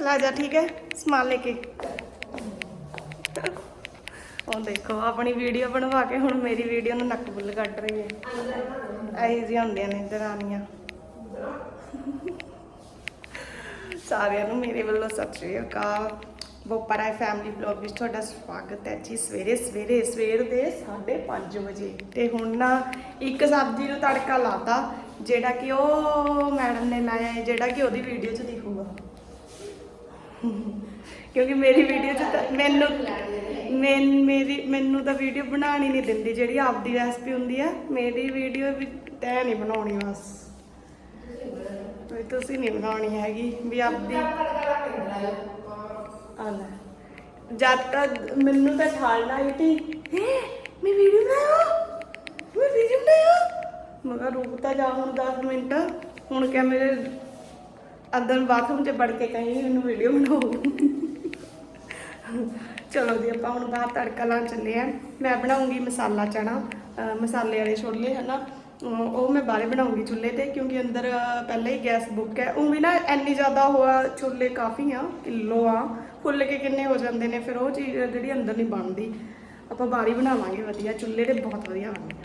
ਚਲਾ ਜਾ, ਠੀਕ ਹੈ? ਸਮਾਨ ਲੈ ਕੇ। ਦੇਖੋ, ਆਪਣੀ ਵੀਡੀਓ ਬਣਵਾ ਕੇ ਹੁਣ ਮੇਰੀ ਵੀਡੀਓ ਨੂੰ ਨੱਕ ਬੁੱਲ ਕੱਢ ਰਹੀ ਹੈ। ਇਹੀ ਜਿਹੀ ਹੁੰਦੀਆਂ ਨੇ ਦਰਾਨੀਆਂ। ਸਾਰਿਆਂ ਨੂੰ ਮੇਰੇ ਵੱਲੋਂ ਸਤਿ ਸ਼੍ਰੀ ਅਕਾਲ। ਬੋਪਰਾਏ ਫੈਮਿਲੀ ਬਲੌਗ ਵਿੱਚ ਤੁਹਾਡਾ ਸਵਾਗਤ ਹੈ ਜੀ। ਸਵੇਰੇ ਸਵੇਰੇ, ਸਵੇਰ ਦੇ 5:30 ਵਜੇ। ਤੇ ਹੁਣ ਨਾ ਇੱਕ ਸਬਜ਼ੀ ਨੂੰ ਤੜਕਾ ਲਾਤਾ, ਜਿਹੜਾ ਕਿ ਉਹ ਮੈਡਮ ਨੇ ਲਾਇਆ ਹੈ, ਜਿਹੜਾ ਕਿ ਉਹਦੀ ਵੀਡੀਓ 'ਚ ਕਿਉਂਕਿ ਮੇਰੀ ਵੀਡੀਓ 'ਚ ਤਾਂ ਮੈਨੂੰ ਮੈਂ ਮੇਰੀ ਮੈਨੂੰ ਤਾਂ ਵੀਡੀਓ ਬਣਾਉਣੀ ਨਹੀਂ ਦਿੰਦੀ, ਜਿਹੜੀ ਆਪਦੀ ਰੈਸਪੀ ਹੁੰਦੀ ਆ, ਮੇਰੀ ਵੀਡੀਓ ਵੀ ਤੈਅ ਨਹੀਂ ਬਣਾਉਣੀ ਬਸ। ਤੁਸੀਂ ਨਹੀਂ ਬਣਾਉਣੀ ਹੈਗੀ, ਵੀ ਆਪਦੀ ਆ ਲੈ। ਜਦ ਤੱਕ ਮੈਨੂੰ ਤਾਂ ਠਾਲਣਾ ਹੀ ਤੀ ਹੈ? ਮੈਂ ਵੀਡੀਓ ਬਣਾਇਆ? ਮੈਂ ਵੀਡੀਓ ਬਣਾਇਆ? ਮੈਂ ਰੁਕ ਤਾਂ ਜਾ ਹੁਣ 10 ਮਿੰਟ। ਹੁਣ ਕਿਆ ਮੇਰੇ ਅੰਦਰ ਬਾਥਰੂਮ 'ਚ ਵੜ ਕੇ ਕਹੀਂ ਮੈਨੂੰ ਵੀਡੀਓ ਬਣਾਓ। ਚਲੋ ਜੀ ਆਪਾਂ ਹੁਣ ਬਾਹਰ ਤੜਕਾ ਲਾਉਣ ਚੱਲੇ ਆ ਮੈਂ ਬਣਾਉਂਗੀ ਮਸਾਲਾ ਚਣਾ ਮਸਾਲੇ ਵਾਲੇ ਛੋਲੇ ਹਨਾ? ਉਹ ਮੈਂ ਬਾਹਰੇ ਬਣਾਉਂਗੀ ਚੁੱਲ੍ਹੇ ਤੇ ਕਿਉਂਕਿ ਅੰਦਰ ਪਹਿਲਾਂ ਹੀ ਗੈਸ ਬੁੱਕ ਹੈ। ਉਹ ਵੀ ਨਾ ਇੰਨੀ ਜ਼ਿਆਦਾ ਹੋਆ ਛੋਲੇ ਕਾਫੀ ਆ ਕਿਲੋ ਆ ਫੁੱਲ ਕੇ ਕਿੰਨੇ ਹੋ ਜਾਂਦੇ ਨੇ ਫਿਰ ਉਹ ਚੀਜ਼ ਜਿਹੜੀ ਅੰਦਰ ਨਹੀਂ ਬਣਦੀ। ਆਪਾਂ ਬਾਹਰ ਹੀ ਬਣਾਵਾਂਗੇ ਵਧੀਆ। ਚੁੱਲ੍ਹੇ ਤੇ ਬਹੁਤ ਵਧੀਆ ਬਣਦੀ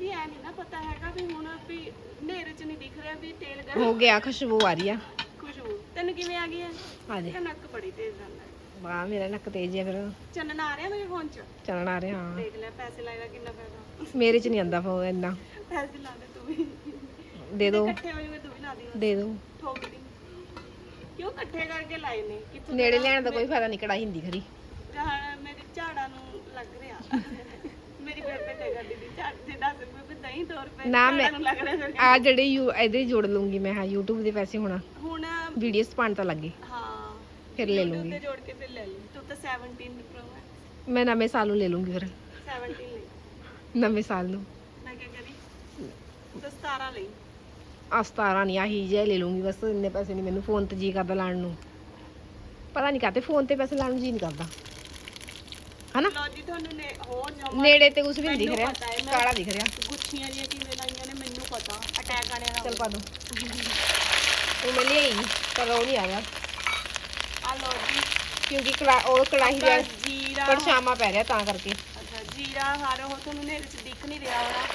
ਵੀ ਐ ਨਹੀਂ ਨਾ ਪਤਾ ਹੈਗਾ ਵੀ ਹੁਣ ਵੀ ਹਨੇਰੇ ਚ ਨਹੀਂ ਦਿਖ ਰਿਹਾ ਵੀ ਤੇਲ ਗਰਮ ਹੋ ਗਿਆ ਖੁਸ਼ਬੂ ਆ ਰਹੀ ਆ। ਖੁਸ਼ਬੂ। ਤੈਨੂੰ ਕਿਵੇਂ ਆ ਗਈ ਹੈ ਆ ਦੇ। ਨੱਕ ਬੜੀ ਤੇਜ਼ ਜਾਂਦਾ ਹੈ ਵਾਹ ਮੇਰਾ ਨੱਕ ਤੇਜ਼ ਹੈ ਫਿਰ। ਚੰਨਣ ਆ ਰਿਹਾ ਮੇਰੇ ਫੋਨ ਚ? ਚੱਲਣ ਆ ਰਿਹਾ ਹਾਂ। ਦੇਖ ਲੈ ਪੈਸੇ ਲਾਏਗਾ ਕਿੰਨਾ ਫਾਇਦਾ। ਮੇਰੇ ਚ ਨਹੀਂ ਆਂਦਾ ਫੋਨ ਇੰਨਾ। ਪੈਸੇ ਲਾ ਦੇ ਤੂੰ ਵੀ। ਦੇ ਦੋ। ਇਕੱਠੇ ਹੋ ਜਾਵੇ ਤੂੰ ਵੀ ਲਾ ਦੀ ਦੇ ਦੋ। ਠੋਕ ਦੀ। ਕਿਉਂ ਇਕੱਠੇ ਕਰਕੇ ਲਾਏ ਨੇ? ਕਿੱਥੋਂ ਨੇੜੇ ਲੈਣ ਦਾ ਕੋਈ ਫਾਇਦਾ ਨਹੀਂ ਕੜਾਈ ਹੁੰਦੀ ਖਰੀ। ਮੇਰੀ ਝਾੜਾ ਨੂੰ ਲੱਗ ਰਿਹਾ। ਮੇਰੀ ਬੇਬੇ ਤੇ ਗੱਡੀ ਦੀ ਝਾੜ। ਦੇ 10 ਰੁਪਏ ਵੀ ਦਹੀਂ 2 ਰੁਪਏ ਨਾ ਮੈਂ- ਝਾੜਾਂ ਨੂੰ ਲੱਗ ਰਿਹਾ ਫਿਰ ਆ ਜਿਹੜੇ ਯੂ ਇਹਦੇ ਜੋੜ ਲੂੰਗੀ ਮੈਂ ਹਾਂ YouTube ਦੇ ਪੈਸੇ ਹੁਣ। ਹੁਣ ਵੀਡੀਓਸ ਪਾਣ ਤਾਂ ਲੱਗੇ ਹਾਂ ਫਿਰ ਲੈ YouTube ਲੂੰਗੀ। ਤੇ ਜੋੜ ਕੇ ਫਿਰ ਲੈ ਲਈ। ਤੂੰ ਤਾਂ 17 ਪ੍ਰੋ ਹੈ ਮੈਂ ਨਵੇਂ ਸਾਲ ਨੂੰ ਲੈ ਲੂੰਗੀ ਫਿਰ। 17 ਲਈ। ਨਵੇਂ ਸਾਲ ਨੂੰ। ਮੈਂ ਕਿਆ ਕਰੀ? ਤੂੰ 17 ਲਈ। ਆ 17 ਨਹੀਂ ਆਹੀ ਜੇ ਲੈ ਲੂੰਗੀ ਬਸ ਇੰਨੇ ਪੈਸੇ ਨਹੀਂ ਮੈਨੂੰ ਫੋਨ ਤੇ ਜੀ ਕਰਦਾ ਲਾਣ ਨੂੰ। ਪਤਾ ਨਹੀਂ ਕਾਤੇ ਫੋਨ ਤੇ ਪੈਸੇ ਲਾਣ ਨੂੰ ਜੀ ਨਹੀਂ ਕਰਦਾ। ਹਨਾ? ਲੋ ਜੀ ਤੁਹਾਨੂੰ ਨੇ ਹੋਰ ਜਮਾ ਨੇੜੇ ਤੇ ਕੁਝ ਵੀ ਨਹੀਂ ਦਿਖ ਰਿਹਾ ਕਾਲਾ ਦਿਖ ਰਿਹਾ। ਗੁੱਛੀਆਂ ਜੀਆਂ ਕਿਵੇਂ ਲਾਈਆਂ ਨੇ ਮੈਨੂੰ ਪਤਾ। ਅਟੈਕ ਆਣੇ ਦਾ ਚੱਲ ਪਾ ਦੋ। ਉਹ ਮੈਂ ਲਈ ਪਰ ਉਹ ਨਹੀਂ ਆਇਆ ਕਿਉਂਕਿ ਕੜਾ ਉਹ ਕੜਾਹੀ ਦੇ ਜੀਰਾ। ਪਰਛਾਵਾਂ ਪੈ ਰਿਹਾ ਤਾਂ ਕਰਕੇ। ਅੱਛਾ ਜੀਰਾ ਹਰ ਉਹ ਤੁਹਾਨੂੰ ਹਨੇਰੇ 'ਚ ਦਿਖ ਨਹੀਂ ਰਿਹਾ ਹੋਣਾ।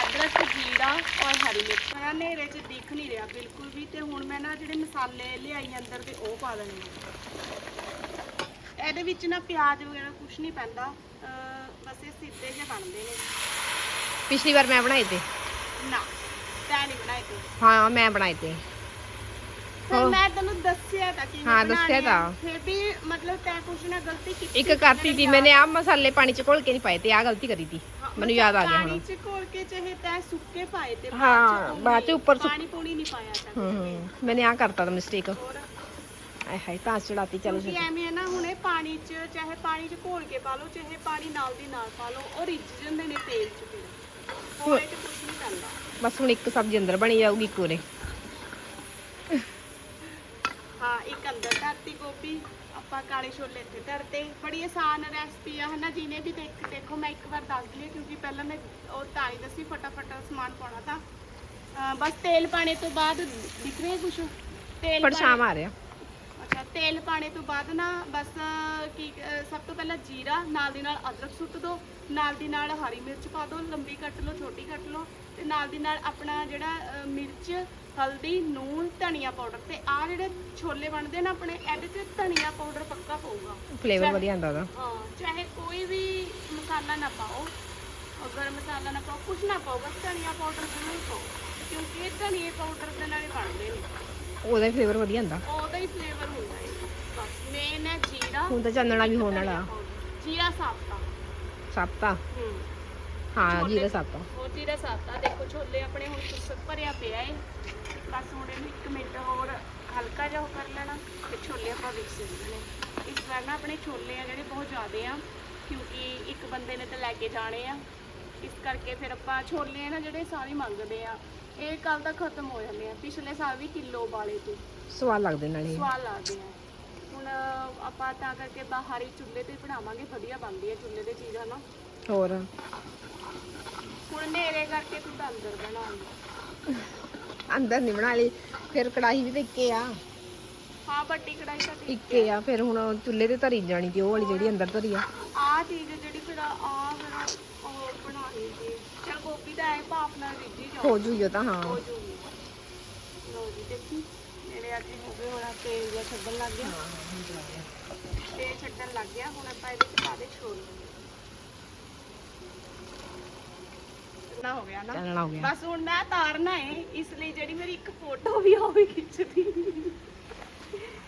ਅਦਰਕ ਜੀਰਾ ਔਰ ਹਰੀ ਮਿਰਚ। ਮੈਂ ਹਨੇਰੇ 'ਚ ਦਿਖ ਨਹੀਂ ਰਿਹਾ ਬਿਲਕੁਲ ਵੀ ਤੇ ਹੁਣ ਮੈਂ ਨਾ ਜਿਹੜੇ ਮਸਾਲੇ ਲਿਆਈ ਅੰਦਰ ਤੇ ਉਹ ਪਾ ਦੇਣੇ ਆ। ਇਹਦੇ ਵਿੱਚ ਨਾ ਪਿਆਜ਼ ਵਗੈਰਾ ਕੁਝ ਨਹੀਂ ਪੈਂਦਾ। ਅਹ ਬਸ ਇਹ ਸਿੱਧੇ ਜਿਹੇ ਬਣਦੇ ਨੇ। ਪਿਛਲੀ ਵਾਰ ਮੈਂ ਬਣਾਏ ਤੇ। ਨਾ ਤੈਂ ਨਹੀਂ ਬਣਾਏ ਤੂੰ। ਹਾਂ ਮੈਂ ਬਣਾਏ ਤੇ। ਫਿਰ ਹੋਰ? ਮੈਂ ਤੈਨੂੰ ਦੱਸਿਆ ਤਾਂ ਕਿ ਹਾਂ, ਦੱਸਿਆ ਤਾਂ। ਫਿਰ ਵੀ ਮਤਲਬ ਤੈਂ ਕੁਝ ਨਾ ਗਲਤੀ ਕੀਤੀ ਇੱਕ ਕਰਤੀ ਤੀ ਮੈਨੇ ਆ। ਮਸਾਲੇ ਪਾਣੀ ਚ ਘੋਲ ਕੇ ਨਹੀਂ ਪਾਏ ਤੇ ਆ ਗਲਤੀ ਕਰੀ ਤੀ। ਮੈਨੂੰ ਯਾਦ ਆ ਗਿਆ ਪਾਣੀ ਹੁਣ ਚ ਘੋਲ ਕੇ ਚਾਹੇ ਤੈਂ ਸੁੱਕੇ ਪਾਏ ਤੇ ਹਾਂ, ਪਾਣੀ ਬਾਅਦ ਚ ਉੱਪਰ ਸੁੱਕ- ਪਾਣੀ ਪੂਣੀ ਨਹੀਂ ਪਾਇਆ ਤਾਂ। ਹੂੰ ਹੂੰ ਮੈਨੇ ਆ ਕਰਤਾ ਤਾਂ ਮਿਸਟੇਕ ਹੋਰ? ਆਏ ਹਾਏ ਤਾਂ ਚੜਾਤੀ ਚਲੋ ਕਿਉਂਕਿ ਐਵੇਂ ਹੈ ਨਾ ਹੁਣ ਇਹ ਪਾਣੀ ਚ ਚਾਹੇ ਪਾਣੀ ਚ ਘੋਲ ਕੇ ਪਾ ਲਓ ਚਾਹੇ ਪਾਣੀ ਨਾਲ ਦੀ ਨਾਲ ਪਾ ਲਓ ਉਹ ਰਿੱਝ ਜਾਂਦੇ ਨੇ ਤੇਲ ਚ ਫਿਰ। ਚ ਕੁਝ ਨਹੀਂ ਪੈਂਦਾ ਬਸ ਹੁਣ ਇੱਕ ਸਬਜ਼ੀ ਅੰਦਰ ਬਣੀ ਜਾਊਗੀ ਇੱਕ ਉਰੇ। ਹਾਂ ਇੱਕ ਅੰਦਰ ਧਰਤੀ ਗੋਭੀ ਆਪਾਂ ਕਾਲੇ ਛੋਲੇ ਇੱਥੇ ਧਰਤੇ। ਬੜੀ ਆਸਾਨ ਰੈਸਪੀ ਆ ਹਨਾ ਜਿਹਨੇ ਵੀ ਦੇਖ ਦੇਖੋ ਮੈਂ ਇੱਕ ਵਾਰ ਦੱਸ ਦਈਏ ਕਿਉਂਕਿ ਪਹਿਲਾਂ ਮੈਂ ਉਹ ਤਾਂ ਹੀ ਦੱਸੀ ਫਟਾਫਟ ਸਮਾਨ ਪਾਉਣਾ ਤਾਂ। ਅਹ ਬਸ ਤੇਲ ਪਾਣੇ ਤੋਂ ਬਾਅਦ ਦਿਖ ਰਿਹਾ ਕੁਛ? ਤੇਲ ਆ ਰਿਹਾ। ਅੱਛਾ ਤੇਲ ਪਾਣੇ ਤੋਂ ਬਾਅਦ ਨਾ ਬਸ ਕੀ ਸਭ ਤੋਂ ਪਹਿਲਾਂ ਜੀਰਾ ਨਾਲ ਦੀ ਨਾਲ ਅਦਰਕ ਸੁੱਟ ਦਿਓ ਨਾਲ ਦੀ ਨਾਲ ਹਰੀ ਮਿਰਚ ਪਾ ਦਿਓ ਲੰਬੀ ਕੱਟ ਲਓ ਛੋਟੀ ਕੱਟ ਲਓ ਤੇ ਨਾਲ ਦੀ ਨਾਲ ਆਪਣਾ ਜਿਹੜਾ ਮਿਰਚ ਹਲਦੀ ਨੂਨ ਧਨੀਆ ਪਾਊਡਰ ਤੇ ਆ ਜਿਹੜੇ ਛੋਲੇ ਬਣਦੇ ਨਾ ਆਪਣੇ ਇਹਦੇ 'ਚ ਧਨੀਆ ਪਾਊਡਰ ਪੱਕਾ ਪਊਗਾ। ਫਲੇਵਰ ਵਧੀਆ ਆਂਦਾ ਉਹਦਾ। ਹਾਂ ਚਾਹੇ ਕੋਈ ਵੀ ਮਸਾਲਾ ਨਾ ਪਾਓ ਅਗਰ ਮਸਾਲਾ ਨਾ ਪਾਓ ਕੁਝ ਨਾ ਪਾਓ ਬਸ ਧਨੀਆ ਪਾਊਡਰ ਜ਼ਰੂਰ ਪਾਓ ਕਿਉਂਕਿ ਇਹ ਧਨੀਆ ਪਾਊਡਰ ਦੇ ਨਾਲ ਹੀ ਬਣਦੇ ਨੇ। ਉਹਦਾ ਫਲੇਵਰ ਵਧੀਆ ਆਂਦਾ ਉਹਦਾ ਹੀ ਫਲੇਵਰ ਹੁੰਦਾ ਹੈ। ਬਸ ਮੇਨ ਹੈ ਜੀਰਾ ਹੁਣ ਤਾਂ ਚਾਨਣਾ ਵੀ ਹੋਣ ਵਾਲਾ। ਜੀਰਾ ਸਾਬਤਾ ਸਾਪਤਾ ਹੂੰ। ਹਾਂ ਜੀਰਾ ਸਾਪਤਾ ਉਹ ਜੀਰਾ ਸਾਬਤਾ ਦੇਖੋ ਛੋਲੇ ਆਪਣੇ ਹੁਣ ਕੁਛ ਭਰਿਆ ਪਿਆ ਏ। ਬਸ ਹੁਣ ਇਹਨੂੰ 1 ਮਿੰਟ ਹੋਰ ਹਲਕਾ ਜਿਹਾ ਉਹ ਕਰ ਲੈਣਾ ਤੇ ਛੋਲੇ ਆਪਾਂ ਕਰ ਦੇਣੇ ਇਸ ਵਾਰ ਨਾ ਆਪਣੇ ਛੋਲੇ ਆ ਜਿਹੜੇ ਬਹੁਤ ਜ਼ਿਆਦੇ ਆ ਕਿਉਂਕਿ ਇੱਕ ਬੰਦੇ ਨੇ ਤਾਂ ਲੈ ਕੇ ਜਾਣੇ ਆ। ਇਸ ਕਰਕੇ ਫਿਰ ਆਪਾਂ ਛੋਲੇ ਨਾ ਜਿਹੜੇ ਸਾਰੇ ਮੰਗਦੇ ਆ ਇਹ ਕੱਲ ਤੱਕ ਖਤਮ ਹੋ ਜਾਂਦੇ ਆ। ਪਿਛਲੇ ਸਾਲ ਵੀ ਕਿਲੋ ਵਾਲੇ ਤੇ ਸਵਾਦ ਲੱਗਦੇ ਨਾਲੇ। ਸਵਾਦ ਲੱਗਦੇ ਆ। ਹੁਣ ਆਪਾਂ ਤਾਂ ਕਰਕੇ ਬਾਹਰ ਹੀ ਚੁੱਲ੍ਹੇ ਤੇ ਹੀ ਬਣਾਵਾਂਗੇ ਵਧੀਆ ਬਣਦੀ ਹੈ ਚੁੱਲ੍ਹੇ ਤੇ ਚੀਜ਼ਾਂ ਨਾ। ਹੋਰ? ਹੁਣ ਹਨੇਰੇ ਕਰਕੇ ਤੂੰ ਤਾਂ ਅੰਦਰ ਬਣਾਉਂਗਾ ਅੰਦਰ ਨਹੀਂ ਬਣਾ ਲਈ ਫਿਰ ਕੜਾਹੀ ਵੀ ਤੇ ਇੱਕੇ ਆ। ਹਾਂ ਵੱਡੀ ਕੜਾਈ ਤਾਂ ਠੀਕ ਇੱਕ ਹੀ ਆ। ਫਿਰ ਹੁਣ ਚੁੱਲ੍ਹੇ ਤੇ ਧਰੀ ਜਾਣੀ ਤੇ ਉਹ ਵਾਲੀ ਜਿਹੜੀ ਅੰਦਰ ਧਰੀ ਆ। ਆ ਚੀਜ਼ ਜਿਹੜੀ ਫਿਰ ਆ ਫਿਰ ਉਹ ਬਣਾ ਲਈ ਜੀ ਚਲ ਗੋਭੀ ਦਾ ਐ ਭਾਫ ਨਾਲ ਰਿੱਝੀ ਜਾਓ ਹੋ ਜੂਗੀ ਉਹ ਤਾਂ ਹਾਂ। ਹੋ ਜੂਗੀ। ਲੋ ਜੀ ਦੇਖੀ। ਮੇਰੇ ਅੱਜ ਹੋ ਗਏ ਹੁਣ ਤੇਲ ਜਿਹਾ ਛੱਡਣ ਲੱਗ ਗਿਆ। ਤੇਲ ਛੱਡਣ ਲੱਗ ਗਿਆ ਹੁਣ ਆਪਾਂ ਇਹਦੇ ਚ ਪਾ ਦੇ ਛੋਲੇ। ਨਾ ਹੋ ਗਿਆ ਨਾ? ਚੱਲਣਾ ਹੋ ਗਿਆ। ਬਸ ਹੁਣ ਮੈਂ ਤਾਰਨਾ ਹੈ ਇਸ ਲਈ ਜਿਹੜੀ ਮੇਰੀ ਇੱਕ ਫੋਟੋ ਵੀ ਆ ਉਹ ਵੀ ਖਿੱਚਦੀ।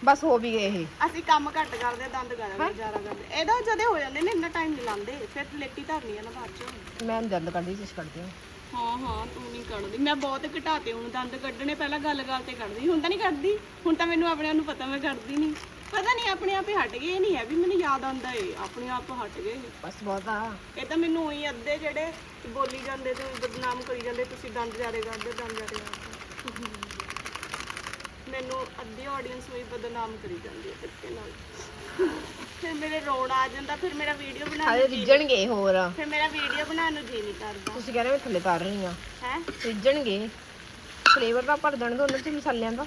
ਬਸ ਹੋ ਵੀ ਗਏ ਇਹ। ਅਸੀਂ ਕੰਮ ਘੱਟ ਕਰਦੇ ਦੰਦ ਕਰਦੇ ਜ਼ਿਆਦਾ ਕਰਦੇ। ਇਹਦਾ ਜਦੇ ਹੋ ਜਾਂਦੇ ਨੇ ਇੰਨਾ ਟਾਈਮ ਨਹੀਂ ਲਾਉਂਦੇ। ਫਿਰ ਲੇਟੀ ਧਰਨੀ ਆ ਨਾ ਬਾਅਦ ਚ। ਮੈਂ ਦੰਦ ਕੱਢਦੀ ਜਿਸ ਕੱਢਦੀ ਹਾਂ। ਹਾਂ ਹਾਂ ਤੂੰ ਨਹੀਂ ਕੱਢਦੀ। ਮੈਂ ਬਹੁਤ ਘਟਾਤੇ ਹੁਣ ਦੰਦ ਕੱਢਣੇ ਪਹਿਲਾਂ ਗੱਲ ਗੱਲ ਤੇ ਕੱਢਦੀ। ਹੁਣ ਤਾਂ ਨਹੀਂ ਕੱਢਦੀ। ਹੁਣ ਤਾਂ ਮੈਨੂੰ ਆਪਣੇ ਆਪ ਨੂੰ ਪਤਾ ਮੈਂ ਕੱਢਦੀ ਨਹੀਂ। ਪਤਾ ਨਹੀਂ ਆਪਣੇ ਆਪ ਹੀ ਹਟ ਗਏ ਨਹੀਂ ਹੈ ਵੀ ਮੈਨੂੰ ਯਾਦ ਆਉਂਦਾ ਏ। ਆਪਣੇ ਆਪ ਹਟ ਗਏ। ਬਸ ਬਹੁਤ ਇਹ ਤਾਂ ਮੈਨੂੰ ਉਹੀ ਅੱਧੇ ਜਿਹੜੇ ਬੋਲੀ ਜਾਂਦੇ ਤੇ ਬਦਨਾਮ ਕਰੀ ਜਾਂਦੇ ਤੁਸੀਂ ਦੰਦ ਜ਼ਿਆਦੇ ਕੱਢਦੇ ਦੰਦ ਕੱਢਦੇ। ਮੈਨੂੰ ਅੱਧੀ ਆਡੀਅנס ਵੀ ਬਦਨਾਮ ਕਰੀ ਜਾਂਦੀ ਹੈ ਤਰੀਕੇ ਨਾਲ। ਫਿਰ ਮੇਰੇ ਰੋਣ ਆ ਜਾਂਦਾ ਫਿਰ ਮੇਰਾ ਵੀਡੀਓ ਬਣਾਉਣ ਹਾਲੇ ਨੂੰ ਜੀ ਰਿੱਝਣਗੇ ਹੋਰ। ਫਿਰ ਮੇਰਾ ਵੀਡੀਓ ਬਣਾਉਣ ਨੂੰ ਜੀ ਨਹੀਂ ਕਰਦਾ। ਤੁਸੀਂ ਕਹਿੰਦੇ ਮੈਂ ਥੱਲੇ ਤਾਰ ਰਹੀ ਆ ਹੈ? ਰਿੱਝਣਗੇ। ਫਲੇਵਰ ਤਾਂ ਭਰ ਦੇਣ ਦੋ ਉਹਨਾਂ ਚ ਮਸਾਲਿਆਂ ਦਾ।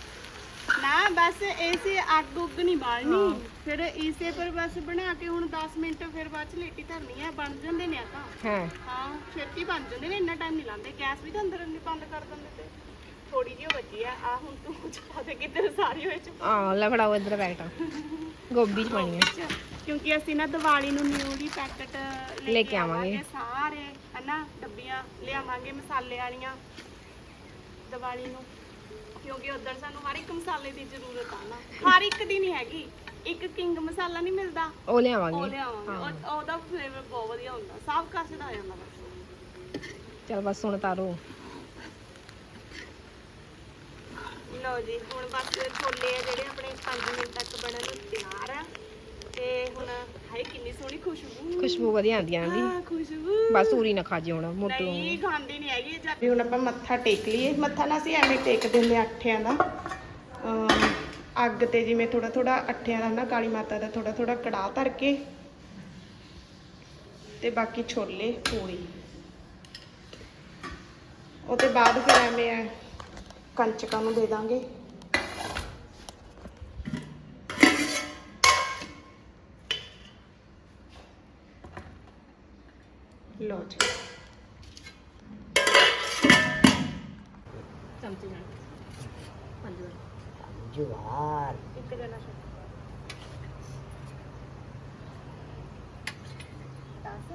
ਨਾ ਬਸ ਇਸੇ ਅੱਗ ਉੱਗ ਨਹੀਂ ਬਾਲਣੀ। ਫਿਰ ਇਸੇ ਪਰ ਬਸ ਬਣਾ ਕੇ ਹੁਣ 10 ਮਿੰਟ ਫਿਰ ਬਾਅਦ ਚ ਲੇਟੀ ਧਰਨੀ ਆ ਬਣ ਜਾਂਦੇ ਨੇ ਆ ਤਾਂ ਹੈ ਹਾਂ ਛੇਤੀ ਬਣ ਜਾਂਦੇ ਨੇ? ਇੰਨਾ ਟਾਈਮ ਨਹੀਂ ਲਾਉਂਦੇ। ਗੈਸ ਵੀ ਤਾਂ ਅੰਦਰ ਨਹੀਂ ਬੰਦ ਕਰ ਦਿੰਦੇ ਤੇ। ਥੋੜੀ ਜਿਹੀ ਬਚੀ ਆ। ਆ ਹੁਣ ਤੂੰ ਚਪਾ ਦੇ ਕਿੱਧਰ ਸਾਰੀ ਹੋਏ ਚ ਆ ਲੈ ਫੜਾਓ ਇੱਧਰ ਪੈਕਟ ਗੋਭੀ ਚ ਪਾਣੀ ਆ। ਕਿਉਂਕਿ ਅਸੀਂ ਨਾ ਦੀਵਾਲੀ ਨੂੰ ਨਿਊਲੀ ਪੈਕਟ ਲੈ ਕੇ ਆਵਾਂਗੇ। ਸਾਰੇ ਹਨਾ ਡੱਬੀਆਂ ਲਿਆਵਾਂਗੇ ਮਸਾਲੇ ਵਾਲੀਆਂ ਦੀਵਾਲੀ ਨੂੰ। ਕਿਉਂਕਿ ਉਧਰ ਸਾਨੂੰ ਹਰ ਇੱਕ ਮਸਾਲੇ ਦੀ ਜ਼ਰੂਰਤ ਆ ਨਾ। ਹਰ ਇੱਕ ਦੀ ਨਹੀਂ ਹੈਗੀ। ਇੱਕ ਕਿੰਗ ਮਸਾਲਾ ਨਹੀਂ ਮਿਲਦਾ। ਉਹ ਉਹ ਲਿਆਵਾਂਗੇ। ਉਹ- ਉਹਦਾ ਫਲੇਵਰ ਬਹੁਤ ਵਧੀਆ ਹੁੰਦਾ। ਸਭ ਕਾਸੇ ਦਾ ਆ ਜਾਂਦਾ ਬਸ। ਚਲ ਬਸ ਹੁਣ ਤਾਰੋ। ਲਓ ਜੀ ਹੁਣ ਬਸ ਛੋਲੇ ਆ ਜਿਹੜੇ ਆਪਣੇ 5 ਮਿੰਟ ਤੱਕ ਬਣਨ ਨੂੰ ਤਿਆਰ ਆ। ਤੇ ਹੁਣ ਹਾਏ ਕਿੰਨੀ ਸੋਹਣੀ ਖੁਸ਼ਬੂ। ਖੁਸ਼ਬੂ ਵਧੀਆ ਆਉਂਦੀਆਂ ਦੀ ਆ ਖੁਸ਼ਬੂ। ਬਸ ਉਰੀ ਨਾ ਖਾ ਜੀ ਹੁਣ ਮੋਟੂ। ਨਹੀਂ ਖਾਂਦੀ ਨਹੀਂ ਹੈਗੀ ਜਦ ਵੀ ਹੁਣ ਆਪਾਂ ਮੱਥਾ ਟੇਕ ਲਈਏ। ਮੱਥਾ ਨਾ ਅਸੀਂ ਐਵੇਂ ਟੇਕ ਦਿੰਦੇ ਹਾਂ ਅੱਠਿਆਂ ਦਾ। ਅਮ ਅੱਗ ਤੇ ਜਿਵੇਂ ਥੋੜਾ ਥੋੜਾ ਅੱਠਿਆਂ ਦਾ ਨਾ ਕਾਲੀ ਮਾਤਾ ਦਾ ਥੋੜਾ ਥੋੜਾ ਕੜਾਹ ਧਰ ਕੇ। ਤੇ ਬਾਕੀ ਛੋਲੇ ਪੂਰੀ। ਉਹਦੇ ਬਾਅਦ ਫਿਰ ਐਵੇਂ ਕੰਚਕਾਂ ਨੂੰ ਦੇ ਦਾਂਗੇ। ਲਓ ਜੀ। ਚਮਚੇ ਨਾਲ। ਪੰਜ ਵਾਰ। ਜਵਾਰ। ਇੱਕ ਜਣਾ ਦਸ।